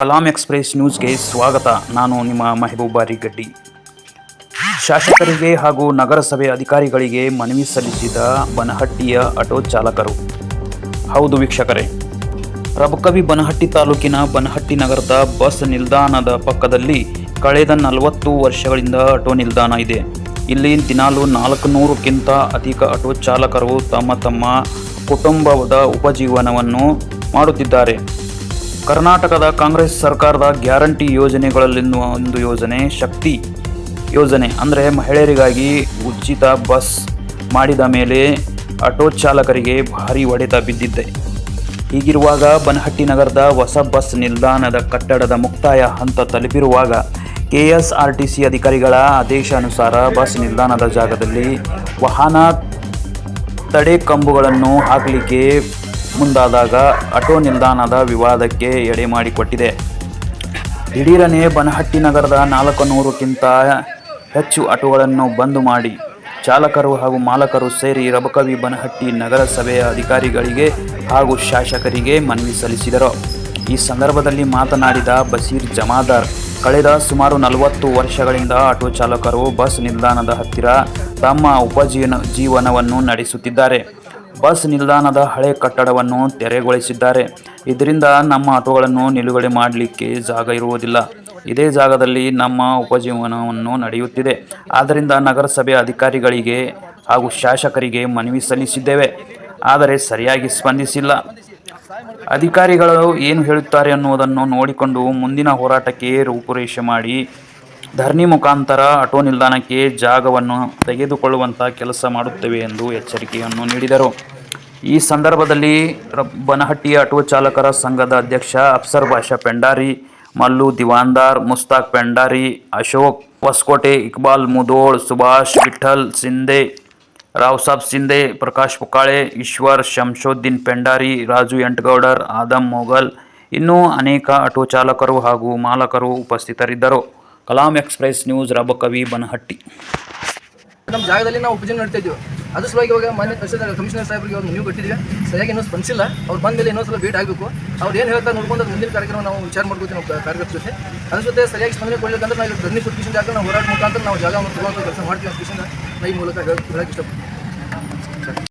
Kalam express ನ್ಯೂಸ್ಗೆ ಸ್ವಾಗತ. ನಾನು ನಿಮ್ಮ ಮೆಹಬೂಬಾರಿ ಗಡ್ಡಿ. ಶಾಸಕರಿಗೆ ಹಾಗೂ ನಗರಸಭೆ ಅಧಿಕಾರಿಗಳಿಗೆ ಮನವಿ ಸಲ್ಲಿಸಿದ ಬನಹಟ್ಟಿಯ ಆಟೋ ಚಾಲಕರು. ಹೌದು ವೀಕ್ಷಕರೇ. ರಬಕವಿ ಬನಹಟ್ಟಿ ತಾಲೂಕಿನ ಬನಹಟ್ಟಿ ನಗರದ ಬಸ್ ನಿಲ್ದಾಣದ ಪಕ್ಕದಲ್ಲಿ ಕಳೆದ ನಲವತ್ತು ವರ್ಷಗಳಿಂದ ಆಟೋ ನಿಲ್ದಾಣ ಇದೆ. ಇಲ್ಲಿ ದಿನಾಲು ನಾಲ್ಕು ನೂರಕ್ಕಿಂತ ಅಧಿಕ ಆಟೋ ಚಾಲಕರು ತಮ್ಮ ತಮ್ಮ ಕುಟುಂಬದ ಉಪಜೀವನವನ್ನು ಮಾಡುತ್ತಿದ್ದಾರೆ. ಕರ್ನಾಟಕದ ಕಾಂಗ್ರೆಸ್ ಸರ್ಕಾರದ ಗ್ಯಾರಂಟಿ ಯೋಜನೆಗಳಲ್ಲಿನ ಒಂದು ಯೋಜನೆ, ಶಕ್ತಿ ಯೋಜನೆ ಅಂದರೆ ಮಹಿಳೆಯರಿಗಾಗಿ ಉಚಿತ ಬಸ್ ಮಾಡಿದ ಮೇಲೆ ಆಟೋ ಚಾಲಕರಿಗೆ ಭಾರಿ ಹೊಡೆತ ಬಿದ್ದಿದೆ. ಹೀಗಿರುವಾಗ ಬನಹಟ್ಟಿ ನಗರದ ಹೊಸ ಬಸ್ ನಿಲ್ದಾಣದ ಕಟ್ಟಡದ ಮುಕ್ತಾಯ ಹಂತ ತಲುಪಿರುವಾಗ K S R T C ಅಧಿಕಾರಿಗಳ ಆದೇಶಾನುಸಾರ ಬಸ್ ನಿಲ್ದಾಣದ ಜಾಗದಲ್ಲಿ ವಾಹನ ತಡೆ ಕಂಬುಗಳನ್ನು ಹಾಕಲಿಕ್ಕೆ ಮುಂದಾದಾಗ ಆಟೋ ನಿಲ್ದಾಣದ ವಿವಾದಕ್ಕೆ ಎಡೆ ಮಾಡಿಕೊಟ್ಟಿದೆ. ದಿಢೀರನೆ ಬನಹಟ್ಟಿ ನಗರದ ನಾಲ್ಕು ನೂರಕ್ಕಿಂತ ಹೆಚ್ಚು ಆಟೋಗಳನ್ನು ಬಂದ್ ಮಾಡಿ. ಚಾಲಕರು ಹಾಗೂ ಮಾಲಕರು ಸೇರಿ ರಬಕವಿ ಬನಹಟ್ಟಿ ನಗರಸಭೆಯ ಅಧಿಕಾರಿಗಳಿಗೆ ಹಾಗೂ ಶಾಸಕರಿಗೆ ಮನವಿ ಸಲ್ಲಿಸಿದರು. ಈ ಸಂದರ್ಭದಲ್ಲಿ ಮಾತನಾಡಿದ ಬಸೀರ್ ಜಮಾದಾರ್ ಕಳೆದ ಸುಮಾರು ನಲವತ್ತು ವರ್ಷಗಳಿಂದ ಆಟೋ ಚಾಲಕರು ಬಸ್ ನಿಲ್ದಾಣದ ಹತ್ತಿರ ತಮ್ಮ ಉಪಜೀವನ ಜೀವನವನ್ನು ನಡೆಸುತ್ತಿದ್ದಾರೆ. ಬಸ್ ನಿಲ್ದಾಣದ ಹಳೆ ಕಟ್ಟಡವನ್ನು ತೆರೆಗೊಳಿಸಿದ್ದಾರೆ. ಇದರಿಂದ ನಮ್ಮ ಆಟೋಗಳನ್ನು ನಿಲುಗಡೆ ಮಾಡಲಿಕ್ಕೆ ಜಾಗ ಇರುವುದಿಲ್ಲ. ಇದೇ ಜಾಗದಲ್ಲಿ ನಮ್ಮ ಉಪಜೀವನವನ್ನು ನಡೆಯುತ್ತಿದೆ. ಆದ್ದರಿಂದ ನಗರಸಭೆ ಅಧಿಕಾರಿಗಳಿಗೆ ಹಾಗೂ ಶಾಸಕರಿಗೆ ಮನವಿ ಸಲ್ಲಿಸಿದ್ದೇವೆ. ಆದರೆ ಸರಿಯಾಗಿ ಸ್ಪಂದಿಸಿಲ್ಲ. ಅಧಿಕಾರಿಗಳು ಏನು ಹೇಳುತ್ತಾರೆ ಅನ್ನುವುದನ್ನು ನೋಡಿಕೊಂಡು ಮುಂದಿನ ಹೋರಾಟಕ್ಕೆ ರೂಪುರೇಷೆ ಮಾಡಿ ಧರಣಿ ಮುಖಾಂತರ ಆಟೋ ನಿಲ್ದಾಣಕ್ಕೆ ಜಾಗವನ್ನು ತೆಗೆದುಕೊಳ್ಳುವಂಥ ಕೆಲಸ ಮಾಡುತ್ತೇವೆ ಎಂದು ಎಚ್ಚರಿಕೆಯನ್ನು ನೀಡಿದರು. ಈ ಸಂದರ್ಭದಲ್ಲಿ ಬನಹಟ್ಟಿ ಆಟೋ ಚಾಲಕರ ಸಂಘದ ಅಧ್ಯಕ್ಷ ಅಫ್ಸರ್ ಬಾಷಾ ಪೆಂಡಾರಿ, ಮಲ್ಲು ದಿವಾನ್ದಾರ್, ಮುಸ್ತಾಕ್ ಪೆಂಡಾರಿ, ಅಶೋಕ್ ಹೊಸಕೋಟೆ, ಇಕ್ಬಾಲ್ ಮುದೋಳ್, ಸುಭಾಷ್ ವಿಠಲ್ ಸಿಂಧೆ ರಾವ್ಸಾಬ್ ಸಿಂಧೆ, ಪ್ರಕಾಶ್ ಪುಕಾಳೆ ಈಶ್ವರ್ ಶಂಶೋದ್ದೀನ್ ಪೆಂಡಾರಿ, ರಾಜು ಎಂಟಗೌಡರ್, ಆದಮ್ ಮೊಘಲ್ ಇನ್ನೂ ಅನೇಕ ಆಟೋ ಚಾಲಕರು ಹಾಗೂ ಮಾಲಕರು ಉಪಸ್ಥಿತರಿದ್ದರು. Kalam express news, Rabakavi Banahatti. ನಮ್ಮ ಜಾಗದಲ್ಲಿ ನಾವು ಉಪಜೀವನ ನಡ್ತಾ ಇದ್ದೀವಿ. ಅದ್ರ ಸಲುವಾಗಿ ಇವಾಗ ಮಾನ್ಯ ಕಮಿಷನರ್ ಕಮಿಷನರ್ ಸಾಹೇಬರಿಗೆ ಅವ್ರು ನೀವು ಕೊಟ್ಟಿದ್ದೀವಿ. ಸರಿಯಾಗಿ ಇನ್ನೂ ಸ್ಪಂದಿಸಿಲ್ಲ. ಅವ್ರು ಬಂದ ಮೇಲೆ ಇನ್ನೊಂದು ಸಲ ಭೇಟಿ ಆಗಬೇಕು. ಅವ್ರು ಏನು ಹೇಳ್ತಾರೆ ನೋಡ್ಕೊಂಡು ಅದು ಮುಂದಿನ ಕಾರ್ಯಕ್ರಮ ನಾವು ವಿಚಾರ ಮಾಡ್ಕೋತೀವಿ ನಾವು ಕಾರ್ಯಕರ್ತರ ಜೊತೆ. ಅದ್ರ ಜೊತೆ ಸರಿಯಾಗಿ ಸ್ಪಂದನೆ ಕೊಡ್ಲಿಕ್ಕಂದ್ರೆ ನಾವು ಧರಣಿ ಸುದ್ದಿ ಜಾಗ ನಾವು ಹೋರಾಟ ಮುಖಾಂತರ ನಾವು ಜಾಗವನ್ನು ತಗೊಳ್ಳೋ ಕೆಲಸ ಮಾಡ್ತೀವಿ ಅಂತ ನಾನು ಈ ಮೂಲಕ ಹೇಳಕ್ಕೆ আচ্ছা